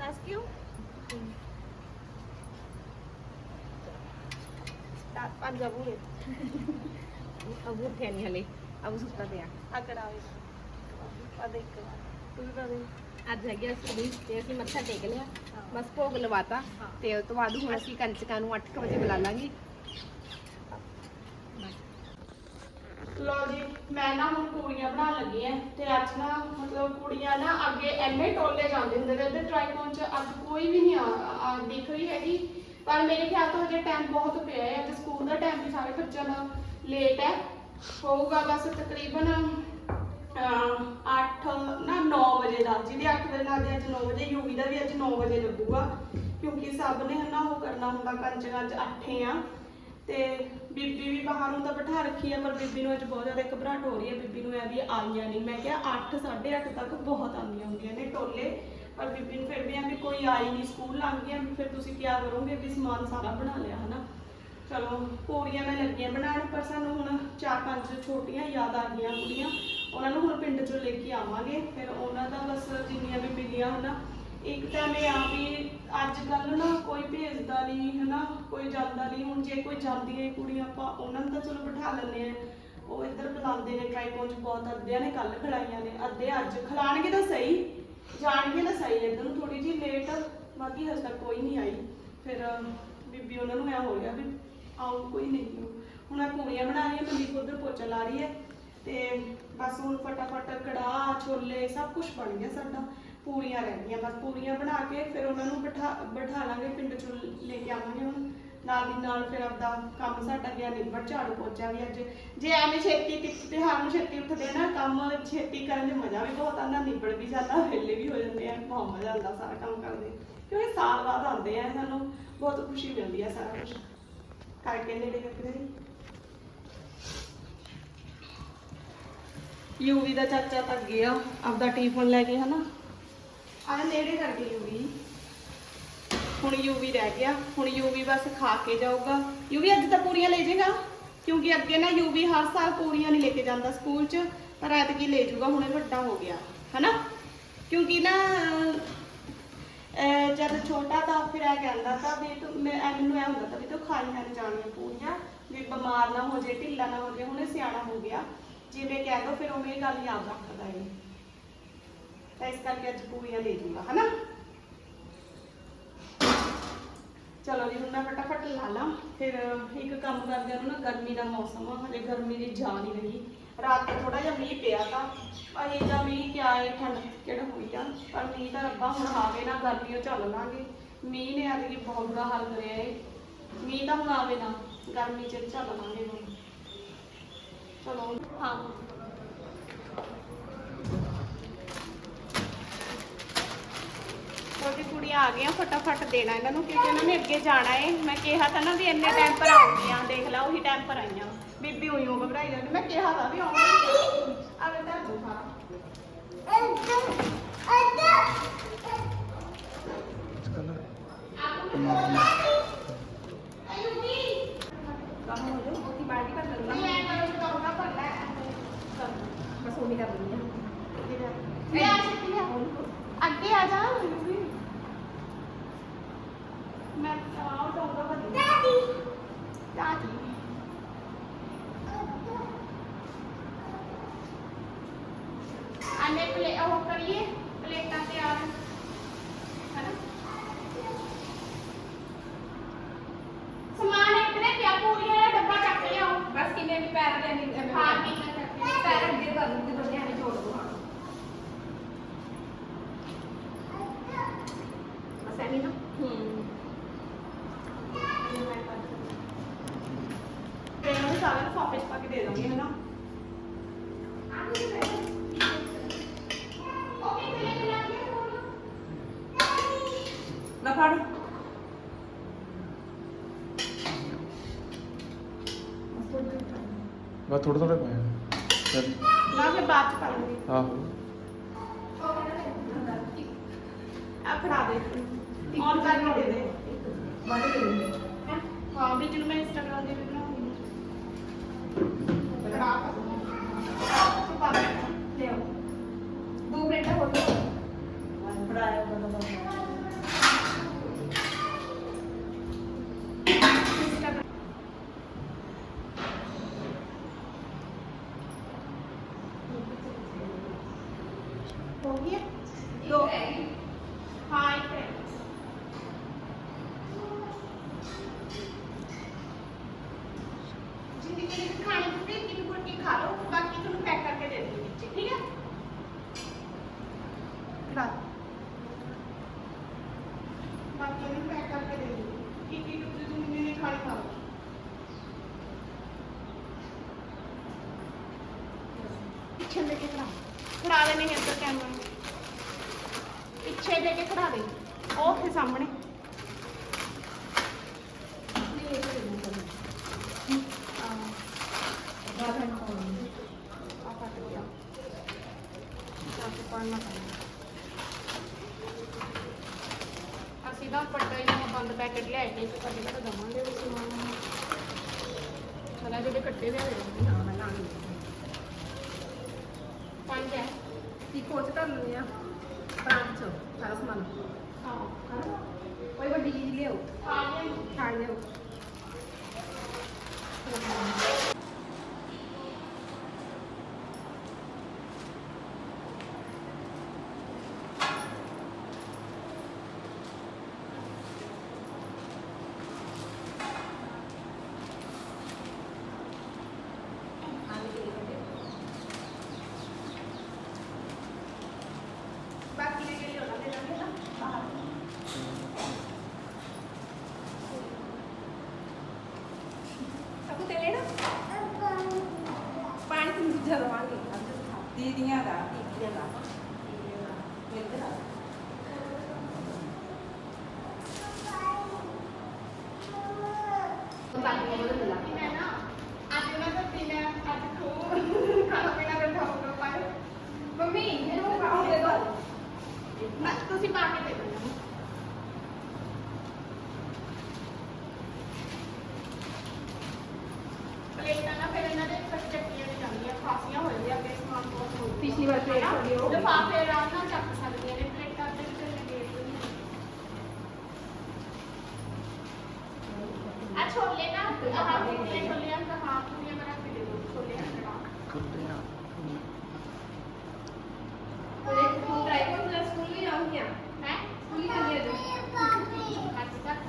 ਦਸ ਕਿਉਂ? ਦਸ ਪੰਜ ਬੂਰੇ ਅਬ ਉੱਠਿਆ ਨਹੀਂ ਹਲੇ। ਅਬ ਸੁੱਤਾ ਪਿਆ। ਅਕੜਾ ਹੋਏ ਆ ਦੇਖ। ਤੂੰ ਵੀ ਪਾ ਦੇ। ਅੱਜ ਹੈਗੀ ਅਸਲੀ ਤੇ ਅਸੀਂ ਮੱਥਾ ਟੇਕ ਲਿਆ। ਬਸ ਭੋਗ ਲਵਾਤਾ ਤੇ ਉਸ ਤੋਂ ਬਾਅਦ ਹੁਣ ਅਸੀਂ ਕੰਚਕਾਂ ਨੂੰ 8 ਵਜੇ ਬੁਲਾ ਲਾਂਗੇ। ਲਓ ਜੀ, ਮੈਂ ਨਾ ਹੁਣ ਕੁੜੀਆਂ ਬਣਾਉਣ ਲੱਗੀ ਐ ਤੇ ਅੱਜ ਨਾ ਮਤਲਬ ਕੁੜੀਆਂ ਨਾ ਅੱਗੇ ਐਨੇ ਟੋਲੇ ਜਾਂਦੇ ਹੁੰਦੇ ਨੇ ਤੇ ਟ੍ਰਾਈਕੌਨ ਚ ਅੱਜ ਕੋਈ ਵੀ ਨਹੀਂ ਆ ਆ ਦਿਖ ਰਹੀ ਹੈਗੀ। ਪਰ ਮੇਰੇ ਖਿਆਲ ਤੋਂ ਹਜੇ ਟਾਈਮ ਬਹੁਤ ਪਿਆ ਹੈ ਅੱਜ ਸਕੂਲ ਦਾ ਟਾਈਮ ਵੀ ਸਾਰੇ ਬੱਚਿਆਂ ਦਾ ਲੇਟ ਹੈ। ਹੋਊਗਾ ਬਸ ਤਕਰੀਬਨ 8 ਨਾ 9 ਵਜੇ ਦਾ, ਜਿਹਦੇ 8 ਵਜੇ ਨਾਲ ਅੱਜ 9 ਵਜੇ, ਯੂਵੀ ਦਾ ਵੀ ਅੱਜ 9 ਵਜੇ ਲੱਗੂਗਾ, ਕਿਉਂਕਿ ਸਭ ਨੇ ਹਨਾ ਉਹ ਕਰਨਾ ਹੁੰਦਾ ਕੰਚਕਾਂ ਚ ਅੱਠੇ ਆ। ਤੇ ਬੀਬੀ ਵੀ ਬਾਹਰੋਂ ਤਾਂ ਬਿਠਾ ਰੱਖੀ ਆ, ਪਰ ਬੀਬੀ ਨੂੰ ਅੱਜ ਬਹੁਤ ਜ਼ਿਆਦਾ ਘਬਰਾਹਟ ਹੋ ਰਹੀ ਹੈ ਬੀਬੀ ਨੂੰ ਐ ਵੀ ਆਈਆਂ ਨਹੀਂ ਮੈਂ ਕਿਹਾ 8 8:30 ਤੱਕ ਬਹੁਤ ਆਉਂਦੀਆਂ ਹੁੰਦੀਆਂ ਨੇ ਟੋਲੇ, ਪਰ ਬੀਬੀ ਨੂੰ ਫਿਰ ਵੀ ਐ ਵੀ ਕੋਈ ਆਈ ਨਹੀਂ ਸਕੂਲ ਲੰਘ ਗਿਆ ਵੀ ਫਿਰ ਤੁਸੀਂ ਕੀ ਕਰੋਗੇ ਵੀ ਸਮਾਨ ਸਾਰਾ ਬਣਾ ਲਿਆ, ਹਨਾ? ਚਲੋ ਪੂਰੀਆਂ ਮੈਂ ਲੱਗੀਆਂ ਬਣਾਉਣ, ਪਰ ਸਾਨੂੰ ਹੁਣ ਚਾਰ ਪੰਜ ਛੋਟੀਆਂ ਯਾਦ ਆ ਗਈਆਂ ਕੁੜੀਆਂ। ਉਹਨਾਂ ਨੂੰ ਹੁਣ ਪਿੰਡ ਚੋਂ ਲੈ ਕੇ ਆਵਾਂਗੇ। ਫਿਰ ਉਹਨਾਂ ਦਾ ਬਸ ਜਿੰਨੀਆਂ ਵੀ ਮਿਲੀਆਂ ਹਨਾ ਇੱਕ ਤਾਂ ਮੈਂ ਆ ਵੀ ਅੱਜ ਕੱਲ ਨਾ ਕੋਈ ਭੇਜਦਾ ਨਹੀਂ, ਹਨਾ, ਕੋਈ ਜਾਂਦਾ ਨਹੀਂ। ਹੁਣ ਜੇ ਕੋਈ ਜਾਂਦੀਆਂ ਹੀ ਕੁੜੀਆਂ, ਆਪਾਂ ਉਹਨਾਂ ਨੂੰ ਤਾਂ ਚਲੋ ਬਿਠਾ ਲੈਂਦੇ ਆ ਉਹ ਇੱਧਰ ਬੁਲਾਉਂਦੇ ਨੇ ਟ੍ਰਾਈਪੋਡ 'ਚ ਬਹੁਤ ਅੱਧਿਆਂ ਨੇ ਕੱਲ ਖੜਾਈਆਂ ਨੇ। ਅੱਧੇ ਅੱਜ ਖਿਲਾਣਗੇ ਤਾਂ ਸਹੀ, ਜਾਣਗੇ ਤਾਂ ਸਹੀ। ਇੱਧਰ ਨੂੰ ਥੋੜੀ ਜਿਹੀ ਲੇਟ ਬਾਕੀ ਹਜੇ ਤੱਕ ਕੋਈ ਨਹੀਂ ਆਈ। ਫਿਰ ਬੀਬੀ ਉਹਨਾਂ ਨੂੰ ਐ ਹੋ ਗਿਆ ਵੀ ਆਉ ਕੋਈ ਨਹੀਂ। ਹੁਣ ਮੈਂ ਪੂਰੀਆਂ ਬਣਾ ਰਹੀ ਹਾਂ, ਮਨਦੀਪ ਉਧਰ ਪੋਚਾ ਲਾ ਰਹੀ ਹੈ। ਤੇ ਬਸ ਹੁਣ ਫਟਾਫਟ ਕੜਾਹ, ਛੋਲੇ, ਸਭ ਕੁਝ ਬਣ ਗਿਆ ਸਾਡਾ। ਪੂਰੀਆਂ ਰਹਿ ਗਈਆਂ, ਬਸ ਪੂਰੀਆਂ ਬਣਾ ਕੇ ਫਿਰ ਉਹਨਾਂ ਨੂੰ ਬਿਠਾ ਬਿਠਾ ਲਾਂਗੇ, ਪਿੰਡ ਚੋਂ ਲੈ ਕੇ ਆਵਾਂਗੇ ਹੁਣ। ਨਾਲ ਦੀ ਨਾਲ ਫਿਰ ਆਪਦਾ ਕੰਮ ਸਾਡਾ ਗਿਆ, ਨਿਬੜ ਝਾੜੂ ਪੋਚਾ ਵੀ ਅੱਜ। ਜੇ ਐਵੇਂ ਛੇਤੀ ਤਿ- ਤਿਉਹਾਰ ਨੂੰ ਛੇਤੀ ਉੱਠਦੇ ਨਾ, ਕੰਮ ਛੇਤੀ ਕਰਨ ਦੇ ਮਜ਼ਾ ਵੀ ਬਹੁਤ ਆਉਂਦਾ, ਨਿਬੜ ਵੀ ਜਾਂਦਾ, ਵੇਲੇ ਵੀ ਹੋ ਜਾਂਦੇ ਆ, ਬਹੁਤ ਮਜ਼ਾ ਆਉਂਦਾ ਸਾਰਾ ਕੰਮ ਕਰਦੇ। ਕਿਉਂਕਿ ਸਾਲ ਬਾਅਦ ਆਉਂਦੇ ਆ ਸਾਨੂੰ ਬਹੁਤ ਖੁਸ਼ੀ ਮਿਲਦੀ ਆ ਸਾਰਾ ਕੁਝ ਯੂਵੀ ਦਾ ਚਾਚਾ ਤਾਂ ਗਿਆ ਆਪਦਾ ਟਿਫਨ ਲੈ ਕੇ ਹਨਾ। ਆ ਨੇੜੇ ਕਰ ਗਈ ਯੂਵੀ। ਹੁਣ ਯੂਵੀ ਰਹਿ ਗਿਆ ਹੁਣ ਯੂਵੀ ਬਸ ਖਾ ਕੇ ਜਾਊਗਾ। ਯੂਵੀ ਅੱਜ ਤਾਂ ਪੂਰੀਆਂ ਲੈ ਜਾਏਗਾ ਕਿਉਂਕਿ ਅੱਗੇ ਨਾ ਯੂਵੀ ਹਰ ਸਾਲ ਪੂਰੀਆਂ ਨਹੀਂ ਲੈ ਕੇ ਜਾਂਦਾ ਸਕੂਲ 'ਚ ਪਰ ਐਤਕੀ ਲੈ ਜਾਊਗਾ ਹੁਣ ਇਹ ਵੱਡਾ ਹੋ ਗਿਆ ਹਨਾ। ਕਿਉਂਕਿ ਨਾ ਜਦ ਛੋਟਾ ਤਾਂ ਫਿਰ ਇਹ ਕਹਿੰਦਾ ਤਾਂ ਵੀ ਤੂੰ, ਮੈਂ ਐ ਮੈਨੂੰ ਐ ਹੁੰਦਾ ਤਾਂ ਵੀ ਤੂੰ ਖਾਈਆਂ ਨਹੀਂ ਜਾਣੀਆਂ ਪੂਰੀਆਂ, ਵੀ ਬਿਮਾਰ ਨਾ ਹੋ ਜੇ, ਢਿੱਲਾ ਨਾ ਹੋ ਜੇ, ਹੁਣ ਇਹ ਸਿਆਣਾ ਹੋ ਗਿਆ। ਜਿਵੇਂ ਕਹਿ ਦੋ, ਫਿਰ ਉਵੇਂ ਇਹ ਗੱਲ ਯਾਦ ਰੱਖਦਾ ਹੈ ਤਾਂ ਇਸ ਕਰਕੇ ਅੱਜ ਪੂਰੀਆਂ ਦੇ ਜੂਗਾ ਹਨਾ? ਚਲੋ ਜੀ, ਹੁਣ ਮੈਂ ਫਟਾਫਟ ਲਾ ਲਾਂ। ਫਿਰ ਇੱਕ ਕੰਮ ਕਰਦੇ ਹਾਂ ਨਾ ਗਰਮੀ ਦਾ ਮੌਸਮ ਆ ਹਲੇ ਗਰਮੀ ਦੀ ਜਾ ਨਹੀਂ। ਰਹੀ ਰਾਤ ਨੂੰ ਥੋੜਾ ਜਿਹਾ ਮੀਂਹ ਪਿਆ ਤਾਂ ਅਹੀ ਜਾਂ ਮੀਂਹ ਕਿਆ ਹੈ ਠੰਡ ਕਿਹੜਾ ਹੋਈ ਆ? ਪਰ ਮੀਂਹ ਦਾ ਰੱਬਾ ਹੁਣ ਆਵੇ ਨਾ ਗਰਮੀਓ ਚੱਲ ਲਾਂਗੇ। ਮੀਂਹ ਨੇ ਅੱਜ ਬਹੁਤ ਬੁਰਾ ਹਾਲ ਕਰਿਆ ਏ। ਮੀਂਹ ਤਾਂ ਹੁਣ ਆਵੇ ਨਾ, ਗਰਮੀ ਚ ਚੱਲ ਲਾਂਗੇ ਹੁਣ। ਚਲੋ, ਹਾਂ। ਛੋਟੀ ਕੁੜੀਆਂ ਆ ਗਈਆਂ ਫਟਾਫਟ ਦੇਣਾ ਇਹਨਾਂ ਨੂੰ, ਕਿਉਂਕਿ ਇਹਨਾਂ ਨੇ ਅੱਗੇ ਜਾਣਾ ਏ। ਮੈਂ ਕਿਹਾ ਤਾਂ ਨਾ ਵੀ ਇੰਨੇ ਟਾਈਮ ਪਰ ਆਉਂਗੀਆਂ ਦੇਖ ਲਾ, ਉਹੀ ਟਾਈਮ ਪਰ ਆਈਆਂ। ਬੀਬੀ ਹੋਈ ਹੋ ਘਬਰਾਈ ਜਾਂਦੀ ਮੈਂ ਕਿਹਾ ਤਾਂ ਵੀ ਆਉਣਗੇ ਆਵੇ ਤਾਂ ਦੁਖਾ ਕੰਮ ਹੋ ਜਾਓ ਉਹਦੀ ਬਾਲਟੀ ਭਰ ਲੈਣਾ ਮੈਂ ਕਰੋ ਕਰੂੰਗਾ ਪਰ ਲੈ। ਬਸ ਉਹ ਵੀ ਕਰ ਦਿੰਦੀ ਆ। ਲੈ ਆ ਛੇਤੀ ਲਿਆ। ਅੱਗੇ ਆ ਜਾ। ਮੈਂ ਆਉ ਜਾਊਂਗਾ ਬੱਦੀ ਦਾਦੀ। ਦਾਦੀ। É a mulher ਫੜ। ਬਸ ਥੋੜਾ ਥੋੜਾ ਪਾਇਆ। ਚੱਲ। ਨਾ ਫਿਰ ਬਾਅਦ ਚ ਪਾ ਲਾਂਗੇ। ਆਹੋ। ਆ ਫੜਾ ਦੇ। ਔਨ ਕਰਕੇ ਦੇ ਦੇ। ਹੈਂ? ਹਾਂ ਵੀ ਜਿਹਨੂੰ ਮੈਂ ਇੰਸਟਾਗ੍ਰਾਮ ਦੇ ਵੀ ਬਣਾਉਂਗੀ ਫੜਾ ਤੂੰ ਪਾ। ਦੇ ਲੈ ਆਓ ਦੋ ਮਿੰਟ ਹੋ ਗਏ ਫੜਾਇਆ ਇੰਸਟਾਗ੍ਰਾਮ ਹੋ ਖਾਣੀ ਖਾ ਲਓ ਬਾਕੀ ਤੁਹਾਨੂੰ ਪੈਕ ਕਰਕੇ ਦੇ ਠੀਕ ਹੈ ਖਾ ਬਾਕੀ ਨੂੰ ਪੈਕ ਕਰਕੇ ਦੇ ਦੂੰਗੀ ਇੱਕ ਇੱਕ ਤੁਸੀਂ ਜਿੰਨੀ ਨਹੀਂ ਖਾਣੀ ਖਾ ਲਓ ਪਿੱਛੇ ਦੇ ਕੇ ਖੜਾ ਖੜਾ ਦੇ ਨਹੀਂ ਇੱਧਰ ਕੈਮਰਾ ਨੂੰ ਪਿੱਛੇ ਦੇ ਕੇ ਖੜਾ ਦੇ ਉਹ ਉੱਥੇ ਸਾਹਮਣੇ ਆ ਕੱਟ ਗਿਆ ਤਾਂ ਕਿ ਪੜਨਾ ਪੈਣਾ ਅਸੀਂ ਤਾਂ ਪੱਟਾ ਹੀ ਨਾ ਬੰਦ ਪੈਕੇਟ ਲਿਆਏ ਨੇ ਤੇ ਕਦੇ ਕਦੇ ਦਵਾਂਗੇ ਉਸ ਸਮਾਨ। ਚਲਾ ਜਿਹੜੇ ਕੱਟੇ ਹੋਏ ਆ ਨਾ ਮੈਂ ਲਾਣੀ ਪੰਜ ਹੈ। ਇੱਕ ਹੋਰ ਧਰ ਲੈਂਦੇ ਆ। ਚ ਸਾਰਾ ਸਮਾਨ। ਹਾਂ ਕੋਈ ਵੱਡੀ ਚੀਜ਼ ਲਿਆਓ। ਆ ਗਿਆ ਛਾੜ ਲਿਆਓ ਬਾਕੀ ਦੇ ਕੇ ਲਿਆਉਣਾ ਦੇ ਦਾਂਗੇ ਨਾ ਬਾਹਰ ਸਭ ਤੇ ਲੈਣਾ ਪਾਣੀ ਤੋਂ ਦੂਜਾ ਦਵਾਂਗੇ ਦੀਦੀਆਂ ਦਾ ਦੀਦੀਆਂ ਦਾ ਮਿਲਦੇ ਨਾ ਬਾਕੀ ਉਹ ਮਿਲਾ ਮੈਂ ਨਾ ਅੱਜ ਉਹਨਾਂ ਦਾ ਦਿਨ ਹੈ ਅੱਜ ਖੂਬ ਖਾਣਾ ਪੀਣਾ ਦਾ ਠਾਉ ਕਰੋ ਪੰਜ ਮੰਮੀ ਇਹਨੂੰ ਖਾਓ ਦੇ ਦੋ ਮੈਂ ਤੁਸੀਂ ਪਾ ਕੇ ਦੇ ਦਿਓ ਪਲੇਟਾਂ ਨਾ ਫਿਰ ਇਹਨਾਂ ਦੇ ਫਿਰ ਚੱਕੀਆਂ ਨਹੀਂ ਜਾਂਦੀਆਂ ਖਾਸੀਆਂ ਹੋ ਜਾਂਦੀਆਂ ਅੱਗੇ ਸਮਾਨ ਬਹੁਤ ਹੋ ਪਿਛਲੀ ਵਾਰ ਪਲੇਟ ਤੁਹਾਡੀ ਉਹ ਲਿਫਾਫੇ ਆਰਾਮ ਨਾਲ ਚੱਕ ਸਕਦੀਆਂ ਨੇ ਪਲੇਟਾਂ ਦੇ ਵਿੱਚ ਲੱਗੇ ਆ ਛੋਲੇ ਨਾ ਆਹ ਪੂਰੇ ਛੋਲੇ ਆ ਤਾਂ ਹਾਂ ਪੂਰੀਆਂ ਬਣਾ ਕੇ ਦੇ ਦਿਓ ਛੋਲੇ ਆ ਕੜਾ ਉਹਦੇ ਸਕੂਲ ਡਰਾਈਵਰ ਨੂੰ ਸਕੂਲ ਵੀ ਜਾਉਂਗੀ ਹੈ ਸਕੂਲ ਹੀ ਜਾਂਦੀ ਹੈ ਅੱਜ ਤੱਕ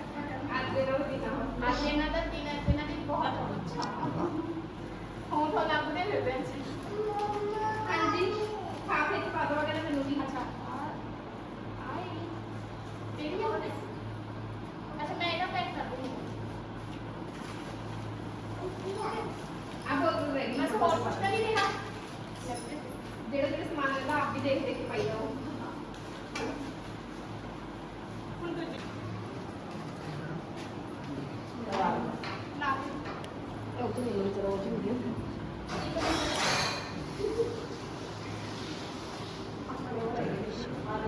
ਅੱਜ ਦੇ ਰੋਜ਼ ਦੀ ਨਾ ਅੱਜ ਇਹਨਾਂ ਦਾ ਦਿਨ ਹੈ ਇਹਨਾਂ ਦੀ ਬਹੁਤ ਅੱਛਾ ਹੁਣ ਤੋਂ ਲੱਭਦੇ ਫਿਰਦੇ ਸੀ ਹਾਂਜੀ ਖਾਫੇ ਚ ਪਾ ਦੋ ਅਗਰ ਮੈਨੂੰ ਵੀ ਅੱਛਾ ਆਈ ਤੇਰੀ ਹੋਣੇ ਅੱਛਾ ਮੈਂ ਇਹਦਾ ਪੈਕ ਕਰ ਦੂੰਗੀ ਆ ਬੋਲ ਦੇ ਮੈਂ ਸਭ ਹੋਰ ਕੁਝ ਤਾਂ ਨਹੀਂ ਦੇਣਾ ਜਿਹੜਾ ਜਿਹੜਾ ਸਮਾਨ ਲੈਂਦਾ ਆਪ ਵੀ ਦੇਖ ਦੇਖ ਕੇ ਪਾਈ ਜਾਓ ਹੁਣ ਦੂਜੀ ਲਾ ਦੇ। ਉਹ ਤੋਂ ਨਹੀਂ ਚਲੋ ਉਹ ਵੀਡੀਓ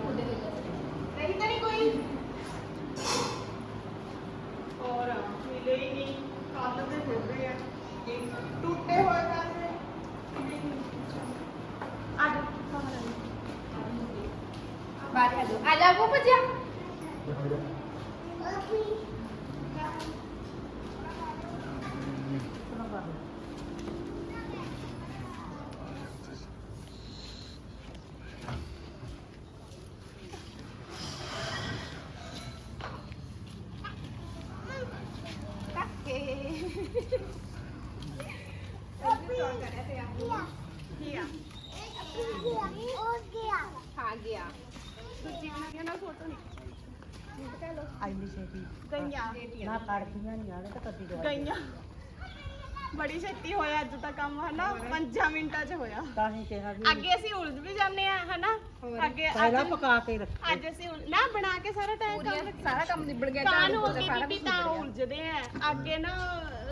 ਨਹੀਂ ਤਾਂ ਨਹੀਂ ਕੋਈ ਔਰ ਮਿਲੇ ਹੀ ਨਹੀਂ ਕੱਲ ਦੇ ਫਿਰ ਰਹੇ ਆ ਟੁੱਟੇ ਹੋਏ ਕਾਸੇ ਅੱਜ ਬਾਹਰ ਆ ਜਾਓ ਆ ਜਾ ਉਹ ਭਜਿਆ ਕੀ ਆ ਖਾ ਗਿਆ ਦੂਜੀ ਵਾਲੀ ਨਾਲ ਫੋਟੋ ਨਹੀਂ ਆਈਨੀ ਛੇਤੀ ਗਈਆਂ ਨਾ ਪੜਦੀਆਂ ਨਹੀਂ ਆਲੇ ਤਾਂ ਕਦੀ ਦੋ ਗਈਆਂ ਬੜੀ ਛੇਤੀ ਹੋਇਆ ਅੱਜ ਦਾ ਕੰਮ ਹਨਾ 5 ਮਿੰਟਾਂ 'ਚ ਹੋਇਆ। ਤਾਂ ਹੀ ਕਿਹਾ ਵੀ ਅੱਗੇ ਅਸੀਂ ਉਲਝ ਵੀ ਜਾਂਦੇ ਆ ਹਨਾ? ਅੱਗੇ ਪਹਿਲਾਂ ਅੱਜ ਪਕਾ ਕੇ ਰੱਖ। ਅੱਜ ਅਸੀਂ ਉਲ- ਨਾ ਬਣਾ ਕੇ ਸਾਰਾ ਟਾਈਮ ਕੰਮ ਸਾਰਾ ਕੰਮ ਨਿਬੜ ਗਿਆ ਤਾਂ ਨੂੰ ਅੱਗੇ ਸਾਰਾ ਬੀਬੀ ਤਾਂ। ਉਲਝਦੇ ਆ। ਅੱਗੇ ਨਾ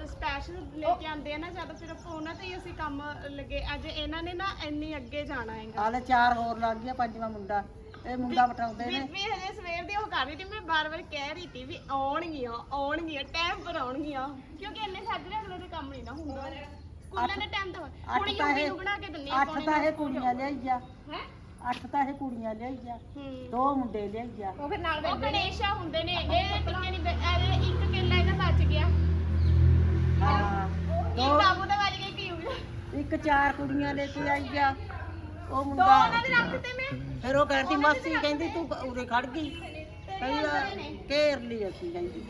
ਸਪੈਸ਼ਲ ਲੈ ਕੇ ਆਉਂਦੇ ਆ ਨਾ ਜਦ ਫਿਰ ਆਪਾਂ ਉਹਨਾਂ ਤੇ ਹੀ ਅਸੀਂ ਕੰਮ ਲੱਗੇ। ਅੱਜ ਇਹਨਾਂ ਨੇ ਨਾ ਇੰਨੀ ਅੱਗੇ ਜਾਣਾ ਹੈਗਾ। ਆਲੇ ਚਾਰ ਹੋਰ ਲੱਗ ਗਿਆ ਪੰਜਵਾਂ ਮੁੰਡਾ। ਇਹ ਮੁੰਡਾ ਬਿਠਾਉਂਦੇ ਨੇ। ਬੀਬੀ ਹਜੇ ਸਵੇਰ ਦੀ ਉਹ ਕਰ ਰਹੀ ਸੀ ਮੈਂ ਬਾਰ-ਬਾਰ ਕਹਿ ਰਹੀ ਸੀ ਵੀ ਆਉਣਗੀਆਂ ਆਉਣਗੀਆਂ ਟਾਈਮ ਪਰ ਆਉਣਗੀਆਂ। ਕਿਉਂਕਿ ਇੰਨੇ ਸਾਜਰੇ ਅਗਲੇ ਦੇ ਕੰਮ ਨਹੀਂ ਨਾ ਹੁੰਦਾ। ਸਕੂਲਾਂ ਦੇ ਟਾਈਮ ਤਾਂ ਹੁਣ ਅੱਠ ਤਾਂ ਯੂਪੀ ਇਹ ਨੂੰ ਬਣਾ ਕੇ ਦਿੰਨੀ ਆ ਅੱਠ ਤਾਂ ਇਹ ਕੁੜੀਆਂ ਲਿਆਈ ਆ ਹੈ? ਅੱਠ ਤਾਂ ਇਹ ਕੁੜੀਆਂ ਲਿਆਈ ਆ ਹੂੰ। ਦੋ ਮੁੰਡੇ ਲਿਆਈ ਆ ਉਹ ਫਿਰ ਨਾਲ ਉਹ ਬੈਠੇ ਨੇ। ਗਣੇਸ਼ਾ ਹੁੰਦੇ ਨੇ। ਇਹ ਟਿੱਕੇ ਨਹੀਂ ਇਹ ਇੱਕ ਕਿੱਲਾ ਇਹਦਾ ਬਚ ਗਿਆ। ਹਾਂ। ਇੱਕ ਦੋ ਬਾਬੂ ਦਾ ਵੱਜ ਹੋ ਗਿਆ ਇੱਕ ਚਾਰ ਕੁੜੀਆਂ ਲੈ ਕੇ ਆਈ ਆ ਉਹ ਦੋ ਮੁੰਡਾ ਉਹਨਾਂ ਦੇ ਰੱਖਤੇ ਮੈਂ। ਫਿਰ ਉਹ ਕਹਿੰਦੀ ਮਾਸੀ ਕਹਿੰਦੀ ਤੂੰ ਉਰੇ ਖੜ ਗਈ। ਕਹਿੰਦੀ ਘੇਰ ਲਈ ਅਸੀਂ ਕਹਿੰਦੀ।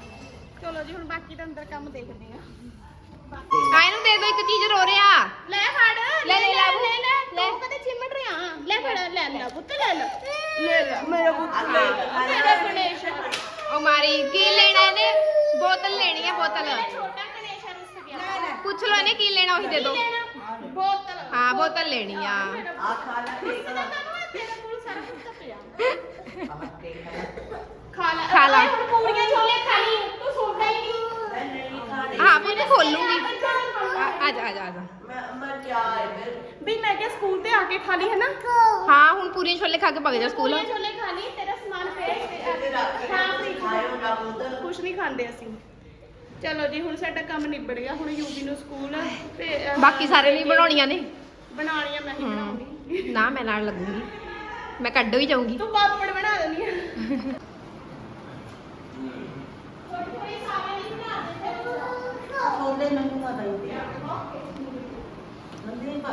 ਚਲੋ ਜੀ ਹੁਣ ਬਾਕੀ ਦਾ ਅੰਦਰ ਕੰਮ ਦੇਖਦੇ ਆ ਆ ਇਹਨੂੰ ਦੇ ਦੋ ਇੱਕ ਚੀਜ਼ ਰੋ ਰਿਹਾ ਲੈ ਫੜ। ਲੈ, ਲੈ, ਲੈ, ਲੈ ਲੈ ਲੈ। ਤੂੰ ਕਦੇ ਚਿਮੜ ਰਿਹਾ? ਲੈ ਫੜ ਲੈ ਲੈ ਪੁੱਤ ਲੈ ਲੈ। ਲੈ ਲੈ ਮੇਰਾ ਪੁੱਤ। ਮੇਰਾ ਗਣੇਸ਼ ਉਹ ਮਾਰੀ ਕੀ ਲੈਣਾ ਇਹਨੇ? ਬੋਤਲ ਲੈਣੀ ਹੈ ਬੋਤਲ। ਛੋਟਾ ਗਣੇਸ਼ ਰੁੱਸ ਗਿਆ। ਪੁੱਛ ਲਓ ਇਹਨੇ ਕੀ ਲੈਣਾ ਉਹੀ ਦੇ ਦਿਓ ਬੋਤਲ। ਹਾਂ ਬੋਤਲ ਲੈਣੀ ਆ। ਆ ਖਾ ਲੈ ਤੇਰੇ ਕੋਲ ਸਾਰਾ ਕੁਝ ਤਾਂ ਪਿਆ। ਖਾ ਲੈ। ਖਾ ਲੈ। ਓਏ, ਹੁਣ ਪੂਰੀਆਂ ਛੋਲੇ ਖਾ ਲਈ ਤੂੰ ਸੋਚਦਾ ਹੀ ਨਹੀਂ। ਹਾਂ ਪੁੱਤ ਖੋਲੂੰਗੀ। ਆ ਆ ਜਾ ਆ ਜਾ ਵੀ ਮੈਂ ਕਿਹਾ ਸਕੂਲ ਤੇ ਆ ਕੇ ਖਾ ਲਈ ਹੈ ਨਾ ਹਾਂ ਹੁਣ ਪੂਰੀਆਂ ਛੋਲੇ ਖਾ ਕੇ ਭਗ ਜਾ ਸਕੂਲ। ਪੂਰੀਆਂ ਛੋਲੇ ਖਾ ਲਈ ਤੇਰਾ ਸਮਾਨ ਪਿਆ ਹਾਂ ਕੁਝ ਨਹੀਂ ਖਾਂਦੇ ਅਸੀਂ। ਚਲੋ ਜੀ ਹੁਣ ਸਾਡਾ ਕੰਮ ਨਿਬੜ ਗਿਆ ਹੁਣ ਯੂਪੀ ਨੂੰ ਸਕੂਲ ਤੇ ਅਹ, ਬਾਕੀ ਸਾਰੇ ਨਹੀਂ ਬਣਾਉਣੀਆਂ ਨੇ। ਬਣਾਉਣੀਆਂ ਮੈਂ ਹੀ ਬਣਾਉਂਗੀ ਨਾ ਮੈਂ ਨਾਲ ਲੱਗੂੰਗੀ। ਮੈਂ ਕੱਢੋ ਹੀ ਜਾਊਂਗੀ। ਤੂੰ ਪਾਪੜ ਬਣਾ ਦਿੰਦੀ ਆ। ਛੋਲੇ ਮੈਨੂੰ ਨਾ ਦਈ ਨੰਦੀ ਪਾ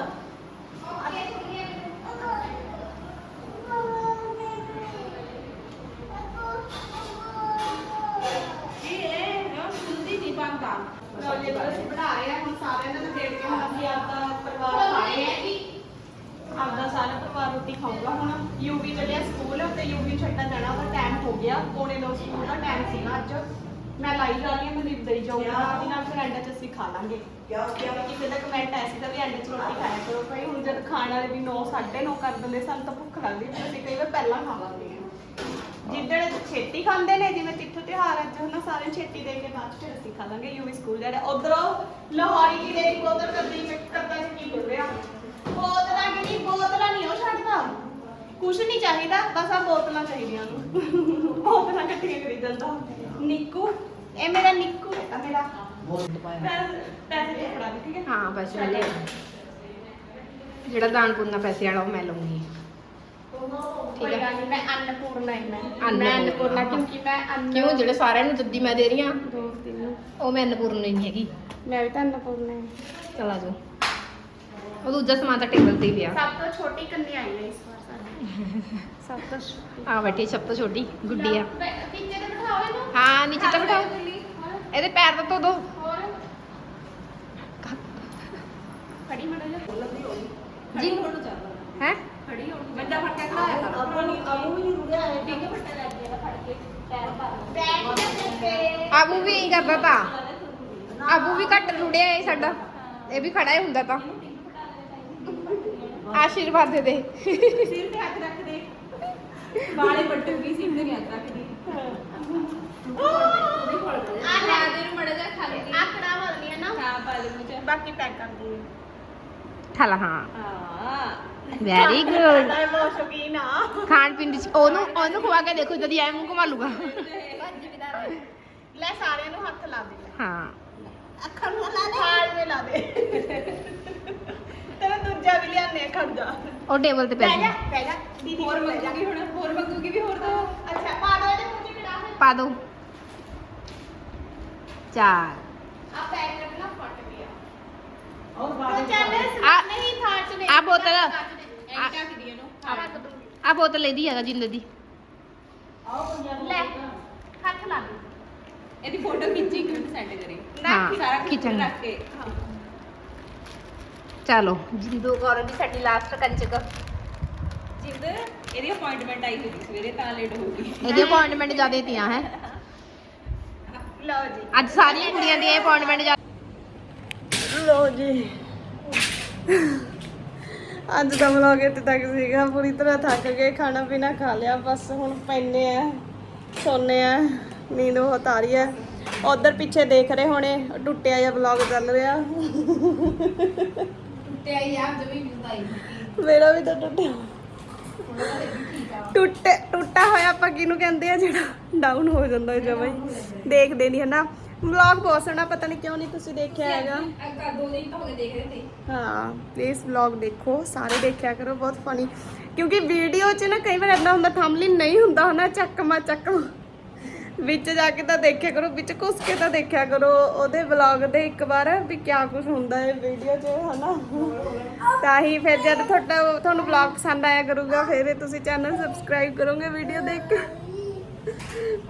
ਲਓ ਜੀ ਇੱਧਰ ਅਸੀਂ ਬਣਾ ਰਹੇ ਹਾਂ ਹੁਣ ਸਾਰਿਆਂ ਨੇ ਦੇਖ ਕੇ ਹੁਣ ਅਸੀਂ ਆਪਦਾ ਪਰਿਵਾਰ ਖਾਏ ਆ ਆਪਦਾ ਸਾਰਾ ਪਰਿਵਾਰ ਰੋਟੀ ਖਾਊਗਾ। ਹੁਣ ਯੂਵੀ ਚੱਲਿਆ ਸਕੂਲ ਤੇ ਯੂਵੀ ਛੱਡਣ ਜਾਣਾ ਉਹਦਾ ਟਾਈਮ ਹੋ ਗਿਆ। ਪੌਣੇ ਦੋ ਸਕੂਲ ਦਾ ਟਾਈਮ ਸੀਗਾ ਅੱਜ। ਮੈਂ ਲਾਈ ਜਾ ਰਹੀ ਹਾਂ ਮੈਨੂੰ ਦਈ ਜਾਊਗਾ। ਦੀ ਨਾਲ ਫਿਰ ਐਂਡ 'ਚ ਅਸੀਂ ਖਾ ਲਾਂਗੇ। ਕਿਉਂਕਿ ਕਿਸੇ ਦਾ ਕਮੈਂਟ ਆਇਆ ਸੀਗਾ ਵੀ ਐਂਡ 'ਚ ਰੋਟੀ ਖਾਇਆ ਕਰੋ ਭਾਈ ਹੁਣ ਜਦ ਖਾਣ ਵਾਲੇ ਵੀ 9 9:30 ਕਰ ਦਿੰਦੇ ਸਾਨੂੰ ਤਾਂ ਭੁੱਖ ਲੱਗਦੀ ਫਿਰ ਅਸੀਂ ਕਈ ਵਾਰ ਪਹਿਲਾਂ ਖਾਵਾਂਗੇ। ਜਿੱਦਣ ਛੇਤੀ ਖਾਂਦੇ ਨੇ ਜਿਵੇਂ ਤਿੱਥ ਤਿਉਹਾਰ ਅੱਜ ਹਨਾ ਸਾਰੇ ਛੇਤੀ ਦੇ ਕੇ ਬਾਅਦ 'ਚ ਫਿਰ ਅਸੀਂ ਖਾ ਲਾਂਗੇ। ਯੂਵੀ ਸਕੂਲ ਜਿਹੜਾ ਉਧਰੋਂ ਲਾਹੌਰੀ ਜੀ ਦੇ ਉਧਰ ਕਰਦੀ ਮੈਂ ਕਰਦਾ ਸੀ ਕੀ ਬੋਲ ਰਿਹਾ ਬੋਤਲਾਂ ਕਿ ਨਹੀਂ ਬੋਤਲਾਂ ਨਹੀਂ ਉਹ ਛੱਡਦਾ। ਕੁਛ ਨਹੀਂ ਚਾਹੀਦਾ ਬਸ ਆ ਬੋਤਲਾਂ ਚਾਹੀਦੀਆਂ ਨੂੰ। ਬੋਤਲਾਂ ਇਕੱਠੀਆਂ ਕਰੀ ਜਾਂਦਾ ਨਿੱਕੂ ਇਹ ਮੇਰਾ ਨਿੱਕੂ ਹੈ ਮੇਰਾ। ਪੈਸੇ ਪੈਸੇ ਦੇ ਫੜਾ ਦੇ ਠੀਕ ਹੈ? ਹਾਂ ਪੈਸੇ ਮੈਂ ਲੈ ਜਿਹੜਾ ਦਾਨ ਪੁੰਨਾ ਪੈਸੇ ਵਾਲਾ ਉਹ ਮੈਂ ਲਊਂਗੀ। ਠੀਕ ਹੈ। ਮੈਂ ਅੰਨਪੂਰਨਾ ਹੀ ਮੈਂ। ਅੰਨਪੂਰਨਾ। ਮੈਂ ਅੰਨਪੂਰਨਾ ਕਿਉਂਕਿ ਮੈਂ ਅੰਨ ਕਿਉਂ? ਜਿਹੜੇ ਸਾਰਿਆਂ ਨੂੰ ਜੱਦੀ ਮੈਂ ਦੇ ਰਹੀ ਆ ਦੋ ਤਿੰਨ ਉਹ ਮੈਂ ਅਨਪੂਰਨ ਨਹੀਂ ਹੈਗੀ। ਮੈਂ ਵੀ ਤਾਂ ਅੰਨਪੂਰਨਾ ਹੀ। ਚਲ ਆ ਜਾਓ। ਉਹ ਦੂਜਾ ਸਮਾਨ ਤਾਂ ਟੇਬਲ ਤੇ ਹੀ ਪਿਆ। ਸਭ ਤੋਂ ਛੋਟੀ ਕੰਨੀ ਆਈ ਹੈ ਇਸ ਵਾਰ ਸਾਡੀ। ਸਭ ਤੋਂ ਛੋਟੀ। ਆ ਬੈਠੀ ਸਭ ਤੋਂ ਛੋਟੀ ਗੁੱਡੀ ਆ। ਪਿੱਛੇ ਤੇ ਬਿਠਾਓ ਇਹਨੂੰ। ਹਾਂ ਨੀਚੇ ਤਾਂ ਬਿਠਾਓ। ਇਹਦੇ ਪੈਰ ਤਾਂ ਧੋ ਦੋ। ਹੋਰ। ਖੜੀ ਮੜਾ ਜਾ। ਜੀ। ਹੈ? ਖੜੀ ਹੋ ਬੰਦਾ ਫੜ ਕੇ ਖੜਾਇਆ ਕਰ। ਅਬੂ ਨੂੰ ਅਬੂ ਵੀ ਨਹੀਂ ਰੁੜਿਆ ਹੈ ਡਿੱਗ ਫੱਟਾ ਲੱਗ ਗਿਆ ਫੜ ਕੇ। ਪੈਰ ਪਾ ਬੈਠ ਕੇ ਆਬੂ ਵੀ ਇਹੀ ਕਰਦਾ ਤਾਂ। ਆਬੂ ਵੀ ਘੱਟ ਰੁੜਿਆ ਸਾਡਾ। ਇਹ ਵੀ ਖੜਾ ਹੀ ਹੁੰਦਾ ਤਾਂ। ਆਸ਼ੀਰਵਾਦ ਦੇ ਦੇ। ਸਿਰ ਤੇ ਹੱਥ ਰੱਖ ਦੇ। ਵਾਲੇ ਪੱਟੂਗੀ ਸਿਰ ਤੇ ਹੱਥ ਰੱਖ ਦੇ ਆ ਲੈ ਦੇ ਨੂੰ ਮੜਾ ਜਾ ਖਾ ਲੈ ਆ ਖੜਾ ਵਾਲ ਲਿਆ ਨਾ ਹਾਂ। ਪਾ ਲੈ ਮੁਝੇ ਬਾਕੀ ਪੈਕ ਕਰ ਦੂੰਗੀ ਠਾਲਾ ਹਾਂ ਹਾਂ ਵੈਰੀ ਗੁੱਡ ਮੈਂ ਬਹੁਤ ਸ਼ੌਕੀਨ ਆ। ਖਾਣ ਪੀਣ ਦੀ ਚੀ- ਉਹਨੂੰ ਉਹਨੂੰ ਖਵਾ ਕੇ ਦੇਖੋ ਜਦੀ ਐ ਮੂੰਹ ਘੁਮਾ ਲੂਗਾ ਲੈ ਸਾਰਿਆਂ ਨੂੰ ਹੱਥ ਲਾ ਦੇ। ਹਾਂ। ਅੱਖਾਂ ਨੂੰ ਲਾ ਦੇ। ਹਾਲ ਮੇ ਲਾ ਦੇ। ਤੇਰਾ ਦੂਜਾ ਵੀ ਲਿਆਨੇ ਖੜ ਜਾ। ਉਹ ਟੇਬਲ ਤੇ ਪੈ ਜਾ। ਪੈ ਜਾ। ਦੀਦੀ ਹੋਰ ਮੰਗੂਗੀ ਹੁਣ ਹੋਰ ਮੰਗੂਗੀ ਵੀ ਹੋਰ ਦੋ। ਅੱਛਾ ਪਾ ਦੋ ਇਹਦੇ ਮੂੰਹ 'ਚ ਕਿਹੜਾ ਹੈ? ਪਾ ਦੋ। ਚਾਰ। ਆ ਪੈਕ ਕਰਨਾ ਫਟ ਗਿਆ। ਔਰ ਬਾਅਦ ਆ- ਨਹੀਂ ਥਾਚ ਦੇ ਆ ਬੋਤਲ। ਐਂ ਢੱਕ ਦੀ ਇਹਨੂੰ ਆ ਰੱਖ ਦੂੰਗੀ ਆ ਬੋਤਲ ਇਹਦੀ ਹੈਗਾ ਜਿੰਦ ਦੀ। ਆਓ ਪੰਜਾਬ ਲੈ ਹੱਥ ਲਾ ਦੇ। ਇਹਦੀ ਫੋਟੋ ਖਿੱਚੀ ਇੱਕ ਮਿੰਟ ਸੈਂਡ ਕਰੀ। ਹਾਂ ਕਿਚਨ ਰੱਖ ਕੇ। ਹਾਂ। ਚਲੋ। ਜਿੰਦੂ ਕੌਰ ਦੀ ਸਾਡੀ ਲਾਸਟ ਕੰਚਕ ਜਿੰਦ ਇਹਦੀ ਅਪਾਇੰਟਮੈਂਟ ਆਈ ਹੋਈ ਸੀ ਸਵੇਰੇ ਤਾਂ ਲੇਟ ਹੋ ਗਈ। ਇਹਦੀ ਅਪਾਇੰਟਮੈਂਟ ਜ਼ਿਆਦਾ ਤੀਆਂ ਹੈ। ਲਓ ਜੀ। ਅੱਜ ਸਾਰੀਆਂ ਕੁੜੀਆਂ ਦੀ ਅਪਾਇੰਟਮੈਂਟ ਜ਼ਿਆਦਾ ਲੋ ਜੀ। ਅੱਜ ਦਾ ਵਲੌਗ ਇੱਥੇ ਤੱਕ ਸੀਗਾ। ਪੂਰੀ ਤਰ੍ਹਾਂ ਥੱਕ ਗਏ। ਖਾਣਾ ਪੀਣਾ ਖਾ ਲਿਆ। ਬਸ ਹੁਣ ਪੈਨੇ ਆ ਸੋਨੇ ਆ। ਨੀਂਦ ਬਹੁਤ ਆ ਰਹੀ ਹੈ। ਉਧਰ ਪਿੱਛੇ ਦੇਖ ਰਹੇ ਹੋਣੇ। ਟੁੱਟਿਆ ਜਿਹਾ ਵਲੌਗ ਚੱਲ ਰਿਹਾ। ਤੇ ਆਈ ਆ ਜਮੀ ਮਿਲਦਾਈ ਮੇਰਾ ਵੀ ਤਾਂ ਟੁੱਟਿਆ। ਟੁੱਟੇ ਟੁੱਟਾ ਹੋਇਆ ਆਪਾਂ ਕਿਹਨੂੰ ਕਹਿੰਦੇ ਆ ਜਿਹੜਾ ਡਾਊਨ ਹੋ ਜਾਂਦਾ ਜਮਾਂ ਹੀ ਦੇਖਦੇ ਨਹੀਂ ਹਨਾ? ਵਲੌਗ ਬਹੁਤ ਸੋਹਣਾ ਪਤਾ ਨਹੀਂ ਕਿਉਂ ਨਹੀਂ ਤੁਸੀਂ ਦੇਖਿਆ ਹੈਗਾ। ਅੱਗਾ ਦੋ ਦਿਨ ਤਾਂ ਹੋ ਗਏ ਦੇਖ ਰਹੇ ਤੇ। ਹਾਂ ਪਲੀਜ਼ ਵਲੌਗ ਦੇਖੋ ਸਾਰੇ ਦੇਖਿਆ ਕਰੋ ਬਹੁਤ ਫਨੀ ਕਿਉਂਕਿ ਵੀਡੀਓ 'ਚ ਨਾ ਕਈ ਵਾਰ ਇਦਾਂ ਹੁੰਦਾ ਥੰਬਨੇਲ ਨਹੀਂ ਹੁੰਦਾ ਹਨਾ? ਚੱਕਮਾ ਚੱਕਮਾ। ਵਿੱਚ ਜਾ ਕੇ ਤਾਂ ਦੇਖਿਆ ਕਰੋ, ਵਿੱਚ ਘੁਸ ਕੇ ਤਾਂ ਦੇਖਿਆ ਕਰੋ। ਉਹਦੇ ਵਲੌਗ ਦੇ ਇੱਕ ਵਾਰ ਵੀ ਕਿਆ ਕੁਝ ਹੁੰਦਾ ਹੈ ਵੀਡੀਓ 'ਚ, ਹਨਾ? ਤਾਂ ਹੀ ਫਿਰ ਜਦ ਤੁਹਾਡਾ ਤੁਹਾਨੂੰ ਵਲੌਗ ਪਸੰਦ ਆਇਆ ਕਰੂਗਾ, ਫਿਰ ਤੁਸੀਂ ਚੈਨਲ ਸਬਸਕ੍ਰਾਈਬ ਕਰੋਗੇ ਵੀਡੀਓ ਦੇਖ ਕੇ।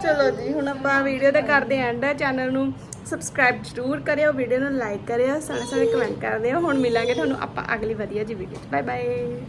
ਚਲੋ ਜੀ, ਹੁਣ ਆਪਾਂ ਵੀਡੀਓ ਤੇ ਕਰਦੇ ਐਂਡ ਚੈਨਲ ਨੂੰ ਸਬਸਕ੍ਰਾਈਬ ਜ਼ਰੂਰ ਕਰਿਓ ਵੀਡੀਓ ਨੂੰ ਲਾਈਕ ਕਰਿਓ ਸਾਰੇ ਸਾਰੇ ਕਮੈਂਟ ਕਰਦੇ ਹੋ। ਹੁਣ ਮਿਲਾਂਗੇ ਤੁਹਾਨੂੰ ਆਪਾਂ ਅਗਲੀ ਵਧੀਆ ਜੀ ਵੀਡੀਓ 'ਚ। Bye bye